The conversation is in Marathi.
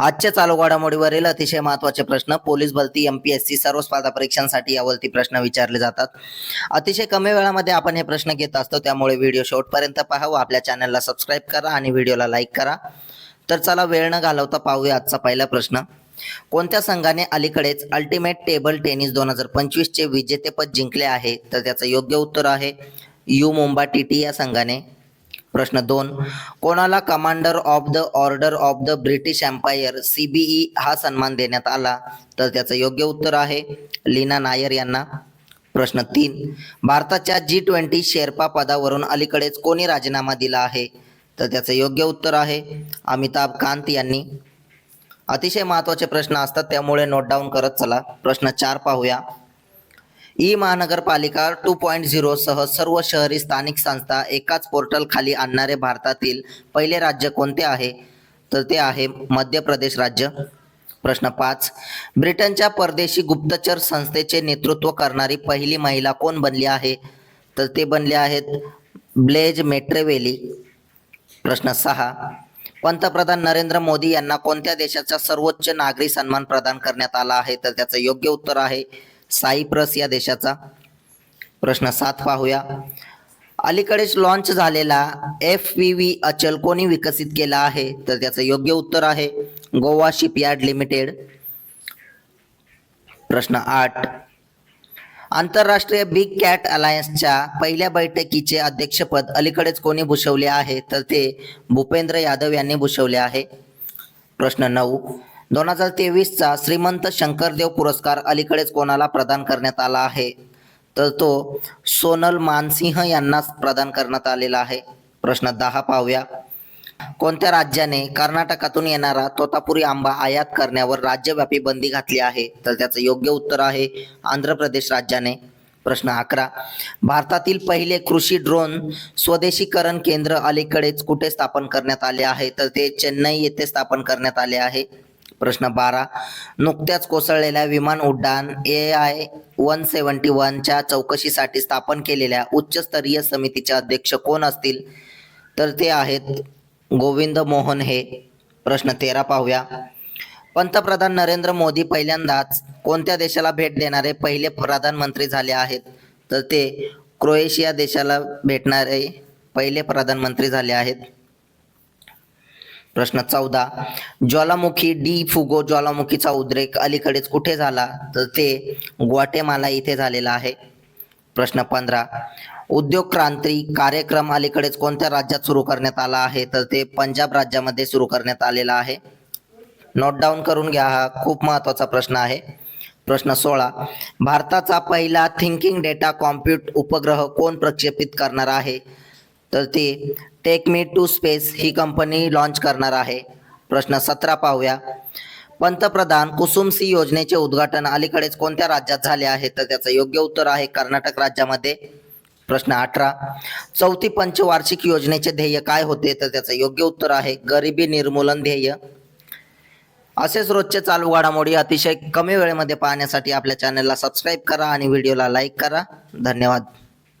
आजच्या चालू घडामोडीवरील अतिशय महत्त्वाचे प्रश्न. पोलीस भरती एमपीएससी सर्व स्पर्धा परीक्षांसाठी यावरती प्रश्न विचारले जातात. अतिशय कमी वेळामध्ये आपण हे प्रश्न घेत असतो त्यामुळे व्हिडिओ शेवटपर्यंत पहा व आपल्या चॅनलला सबस्क्राईब करा आणि व्हिडिओला लाईक करा. तर चला वेळ न घालवता पाहूया आजचा पहिला प्रश्न. कोणत्या संघाने अलीकडेच अल्टिमेट टेबल टेनिस दोन हजार पंचवीसचे विजेतेपद जिंकले आहे? तर त्याचं योग्य उत्तर आहे यू मुंबा टी टी या संघाने. प्रश्न दोन. कोणाला commander of the order of the British Empire CBE हा सन्मान देण्यात आला? तर त्याचं योग्य उत्तर आहे लीना नायर यांना. प्रश्न तीन. भारताच्या जी ट्वेंटी शेर्पा पदावरून अलीकडेच कोणी राजीनामा दिला आहे? तर त्याचं योग्य उत्तर आहे अमिताभ कांत यांनी. अतिशय महत्त्वाचे प्रश्न असतात त्यामुळे नोट डाऊन करत चला. प्रश्न चार पाहूया. ई महानगरपालिका टू पॉईंट झिरो सह सर्व शहरी स्थानिक संस्था एकाच पोर्टल खाली आणणारे भारतातील पहिले राज्य कोणते आहे? तर ते आहे मध्य प्रदेश राज्य. प्रश्न पाच. ब्रिटनच्या परदेशी गुप्तचर संस्थेचे नेतृत्व करणारी पहिली महिला कोण बनली आहे? तर ते बनले आहेत ब्लेज मेट्रेवेली. प्रश्न सहा. पंतप्रधान नरेंद्र मोदी यांना कोणत्या देशाचा सर्वोच्च नागरी सन्मान प्रदान करण्यात आला आहे? तर त्याचं योग्य उत्तर आहे सायप्रस या देशाचा. प्रश्न सात पाहूया. अलीकडेच लॉन्च झालेला एफ व्ही व्ही अचल कोणी विकसित केला आहे? तर त्याचं योग्य उत्तर आहे गोवा शिपयार्ड लिमिटेड. प्रश्न आठ. आंतरराष्ट्रीय बिग कॅट अलायन्सच्या पहिल्या बैठकीचे अध्यक्षपद अलीकडेच कोणी भूषवले आहे? तर ते भूपेंद्र यादव यांनी भूषवले आहे. प्रश्न नऊ. दोन हजार तेवीसचा श्रीमंत शंकरदेव पुरस्कार अलीकडेच कोणाला प्रदान करण्यात आला आहे? तर तो सोनल मानसिंह यांना प्रदान करण्यात आलेला आहे. प्रश्न दहा पाहूया. कोणत्या राज्याने कर्नाटकातून येणारा तोतापुरी आंबा आयात करण्यावर राज्यव्यापी बंदी घातली आहे? तर त्याचं योग्य उत्तर आहे आंध्र प्रदेश राज्याने. प्रश्न अकरा. भारतातील पहिले कृषी ड्रोन स्वदेशीकरण केंद्र अलीकडेच कुठे स्थापन करण्यात आले आहे? तर ते चेन्नई येथे स्थापन करण्यात आले आहे. प्रश्न बारा. नुकत्याच कोसळलेल्या विमान उड्डाण ए आय वन सेवन्टी वनच्या चौकशीसाठी स्थापन केलेल्या उच्चस्तरीय समितीचे अध्यक्ष कोण असतील? तर ते आहेत गोविंद मोहन हे. प्रश्न तेरा पाहूया. पंतप्रधान नरेंद्र मोदी पहिल्यांदाच कोणत्या देशाला भेट देणारे पहिले प्रधानमंत्री झाले आहेत? तर ते क्रोएशिया देशाला भेटणारे पहिले प्रधानमंत्री झाले आहेत. प्रश्न चौदा. ज्वालामुखी डी फुगो ज्वालामुखीचा उद्रेक अलीकडेच कुठे झाला? तर ते ग्वाटेमाला इथे झालेला आहे. प्रश्न पंधरा. उद्योग क्रांती कार्यक्रम अलीकडेच कोणत्या राज्यात सुरू करण्यात आला आहे? तर ते पंजाब राज्यामध्ये सुरू करण्यात आलेला आहे. नोट डाऊन करून घ्या हा खूप महत्त्वाचा प्रश्न आहे. प्रश्न सोळा. भारताचा पहिला थिंकिंग डेटा कॉम्प्युट उपग्रह कोण प्रक्षेपित करणार आहे? तर ती टेक मी टू स्पेस ही कंपनी लॉन्च करणार आहे. प्रश्न सतरा पाहूया. पंतप्रधान कुसुम सी योजनेचे उद्घाटन अलीकडेच कोणत्या राज्यात झाले आहे? तर त्याचं योग्य उत्तर आहे कर्नाटक राज्यामध्ये. प्रश्न अठरा. चौथी पंचवार्षिक योजनेचे ध्येय काय होते? तर त्याचं योग्य उत्तर आहे गरिबी निर्मूलन ध्येय. असेच रोजचे चालू घडामोडी अतिशय कमी वेळेमध्ये पाहण्यासाठी आपल्या चॅनलला सबस्क्राईब करा आणि व्हिडिओला लाईक करा. धन्यवाद.